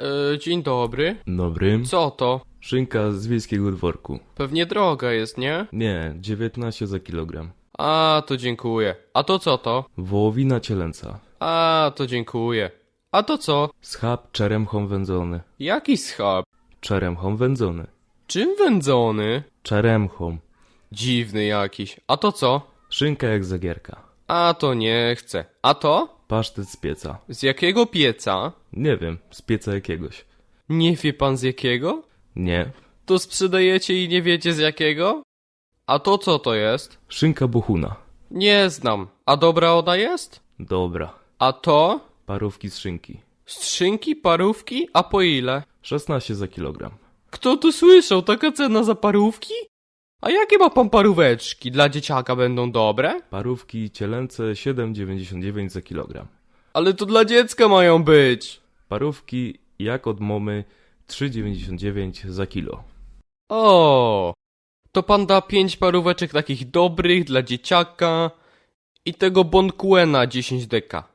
E, dzień dobry. Dobry. Co to? Szynka z wiejskiego dworku. Pewnie droga jest, nie? Nie, 19 za kilogram. A, to dziękuję. A to co to? Wołowina cielęca. A, to dziękuję. A to co? Schab czeremchą wędzony. Jaki schab? Czeremchą wędzony. Czym wędzony? Czeremchą. Dziwny jakiś. A to co? Szynka jak zagierka. A to nie chcę. A to? Pasztet z pieca. Z jakiego pieca? Nie wiem, z pieca jakiegoś. Nie wie pan z jakiego? Nie. To sprzedajecie i nie wiecie z jakiego? A to co to jest? Szynka buchuna. Nie znam. A dobra ona jest? Dobra. A to? Parówki z szynki. Strzynki, parówki? A po ile? 16 za kilogram. Kto tu słyszał? Taka cena za parówki? A jakie ma pan paróweczki? Dla dzieciaka będą dobre? Parówki cielęce 7,99 za kilogram. Ale to dla dziecka mają być. Parówki jak od mamy 3,99 za kilo. O, to pan da pięć paróweczek takich dobrych dla dzieciaka i tego Bonquena 10 deka.